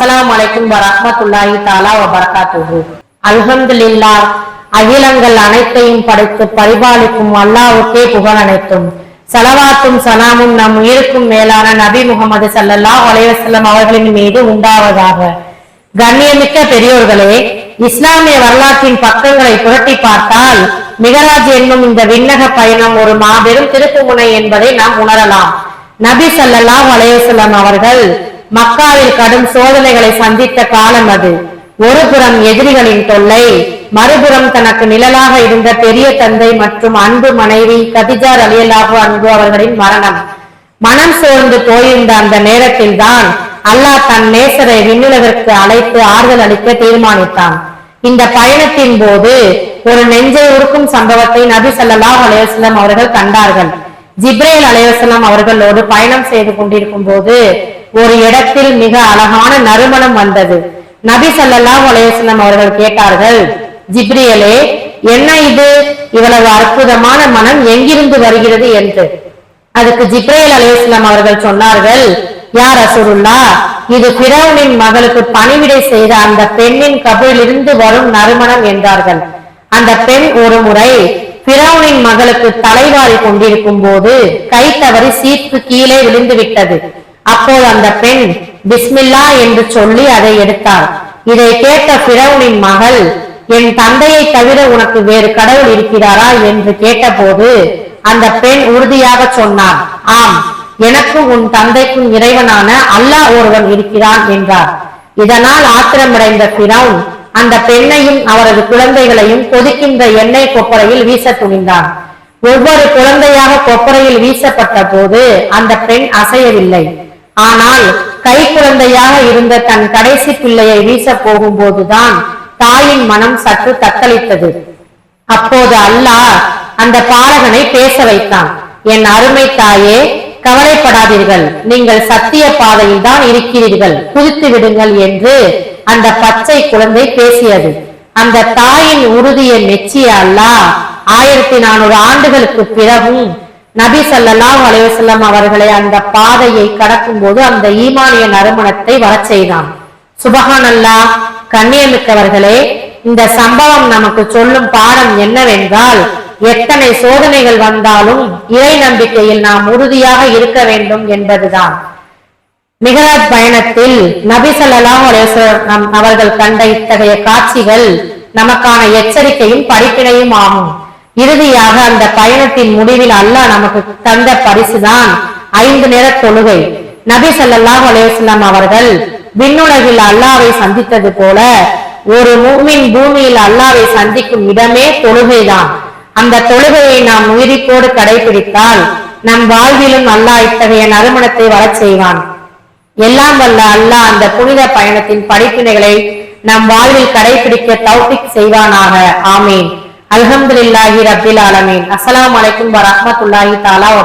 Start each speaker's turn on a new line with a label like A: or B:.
A: அஸ்லாம் அலைக்கும் வரமத்துல்லாஹி தாலா வ அல்ஹம்துல்லா அகிலங்கள் அனைத்தையும் படைத்து பரிபாலிக்கும் அல்லாவுக்கே புகழ் அனைத்தும். சலவாத்தும் சலாமும் நம் உயிருக்கும் மேலான நபி முகமது சல்லல்லா அலைஹி அவர்களின் மீது உண்டாவதாக. கண்ணியமிக்க பெரியோர்களே இஸ்லாமிய வரலாற்றின் பக்கங்களை புரட்டி பார்த்தால் மிகராஜ் என்னும் இந்த விண்ணக பயணம் ஒரு மாபெரும் திருப்புமுனை என்பதை நாம் உணரலாம். நபி சல்லல்லா அலைஹி அவர்கள் மக்காவில் கடும் சோதனைகளை சந்தித்த காலம் அது. ஒரு புறம் எதிரிகளின் தொல்லை மறுபுறம் தனக்கு நிழலாக இருந்த பெரிய தந்தை மற்றும் அன்பு மனைவி கதிஜார் ரலியல்லாஹு அன்பு அவர்களின் மரணம். மனம் சோர்ந்து போயிருந்த அந்த நேரத்தில் தான் அல்லாஹ் தன் நேசரை விண்ணுலகிற்கு அழைத்து ஆறுதல் அளிக்க தீர்மானித்தான். இந்த பயணத்தின் போது ஒரு நெஞ்சை உருக்கும் சம்பவத்தை நபி ஸல்லல்லாஹு அலைஹி அவர்கள் கண்டார்கள். ஜிப்ரேல் அலைவசலம் அவர்களோடு பயணம் செய்து கொண்டிருக்கும் போது ஒரு இடத்தில் மிக அழகான நறுமணம் வந்தது. நபி ஸல்லல்லாஹு அலைஹி அவர்கள் கேட்டார்கள் ஜிப்ரியலே என்ன இது? இவ்வளவு அற்புதமான மனம் எங்கிருந்து வருகிறது? என்று. அதுக்கு ஜிப்ரேல் அலைஹிஸ்ஸலாம் அவர்கள் சொன்னார்கள் யார் அசுருல்லா இது பிறவுனின் மகளுக்கு பணிவிடை செய்த அந்த பெண்ணின் கபிலிருந்து வரும் நறுமணம் என்றார்கள். அந்த பெண் ஒரு முறை பிறவுனின் மகளுக்கு தலைவாரி கொண்டிருக்கும் போது கை தவறி சீர்த்து கீழே விழுந்து விட்டது அப்போது அந்த பெண் பிஸ்மில்லா என்று சொல்லி அதை எடுத்தாள். இதை கேட்ட பிறவுனின் மகள் என் தந்தையை தவிர உனக்கு வேறு கடவுள் இருக்கிறாரா? என்று கேட்டபோது அந்த பெண் உறுதியாக சொன்னார் ஆம் எனக்கும் உன் தந்தைக்கும் இறைவனான அல்லாஹ் ஒருவன் இருக்கிறான் என்றார். இதனால் ஆத்திரமடைந்த பிரவுன் அந்த பெண்ணையும் அவரது குழந்தைகளையும் கொதிக்கின்ற எண்ணெய் கொப்பரையில் வீச துணிந்தான். ஒவ்வொரு குழந்தையாக கொப்பரையில் வீசப்பட்ட போது அந்த பெண் அசையவில்லை. ஆனால் கை குழந்தையாக இருந்த தன் கடைசி பிள்ளையை வீச போகும்போதுதான் தாயின் மனம் சற்று தத்தளித்தது. அப்போது அல்லாஹ் அந்த பாலகனை பேச வைத்தான். என் அருமை தாயே கவலைப்படாதீர்கள். நீங்கள் சத்திய பாதையில் தான் இருக்கிறீர்கள். குதித்து விடுங்கள் என்று அந்த பச்சை குழந்தை பேசியது. அந்த தாயின் உறுதியை மெச்சிய அல்லாஹ் ஆயிரத்தி நானூறு ஆண்டுகளுக்கு பிறகும் நபி சல்லாஹ் அலைவசல்லம் அவர்களை அந்த பாதையை கடக்கும் போது அந்த ஈமானிய நறுமணத்தை வரச் செய்தான். சுபஹான் அல்லா கண்ணியமிக்கவர்களே இந்த சம்பவம் நமக்கு சொல்லும் பாடம் என்னவென்றால் எத்தனை சோதனைகள் வந்தாலும் இறை நம்பிக்கையில் நாம் உறுதியாக இருக்க வேண்டும் என்பதுதான். மிகராஜ் பயணத்தில் நபி சல்லாஹ் அலைவசம் அவர்கள் கண்ட இத்தகைய காட்சிகள் நமக்கான எச்சரிக்கையும் படிப்பினையும் ஆகும். இறுதியாக அந்த பயணத்தின் முடிவில் அல்லாஹ் நமக்கு தந்த பரிசுதான். ஐந்து நேர தொழுகை. நபி சல்லாஹ் அலைஹி அவர்கள் விண்ணுலகில் அல்லாவை சந்தித்தது போல ஒரு மூமின் பூமியில் அல்லாவை சந்திக்கும் இடமே தொழுகைதான். அந்த தொழுகையை நாம் உயிரிப்போடு கடைபிடித்தால் நம் வாழ்விலும் அல்லாஹ் இத்தகைய நறுமணத்தை வரச் செய்வான். எல்லாம் வல்ல அல்லாஹ் அந்த புனித பயணத்தின் படிப்பினைகளை நம் வாழ்வில் கடைபிடிக்க தௌபிக் செய்வானாக. ஆமீன். அலமதுல்லாஹி ரபில் ஆலமீன். அஸ்லாம் அலைக்கும் வரமத்துல்லாஹி தாலா வ